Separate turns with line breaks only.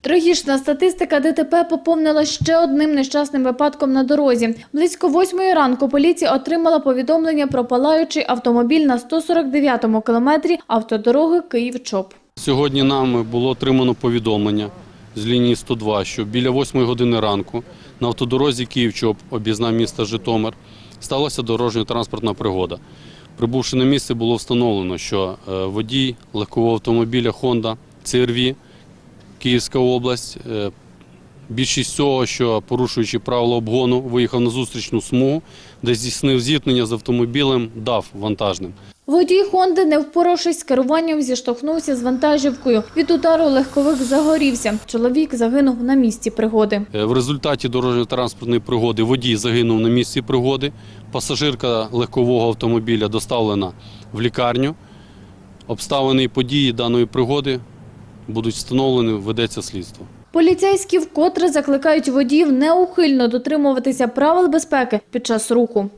Трагічна статистика ДТП поповнила ще одним нещасним випадком на дорозі. Близько восьмої ранку поліція отримала повідомлення про палаючий автомобіль на 149-му кілометрі автодороги Київ-Чоп.
Сьогодні нам було отримано повідомлення з лінії 102, що біля 8 години ранку на автодорозі Київ-Чоп, об'їзна міста Житомир, сталася дорожньо-транспортна пригода. Прибувши на місце, було встановлено, що е, водій легкового автомобіля Honda CR-V, Київська область, е, більшість цього, що порушуючи правила обгону, виїхав на зустрічну смугу, де здійснив зіткнення з автомобілем ДАФ вантажним.
Водій Хонди, не впоравшись з керуванням, зіштовхнувся з вантажівкою. Від удару легковик загорівся. Чоловік загинув на місці пригоди.
Е, В результаті дорожньо-транспортної пригоди водій загинув на місці пригоди. Пасажирка легкового автомобіля доставлена в лікарню. Обставини і події даної пригоди будуть встановлені, ведеться слідство.
Поліцейські вкотре закликають водіїв неухильно дотримуватися правил безпеки під час руху.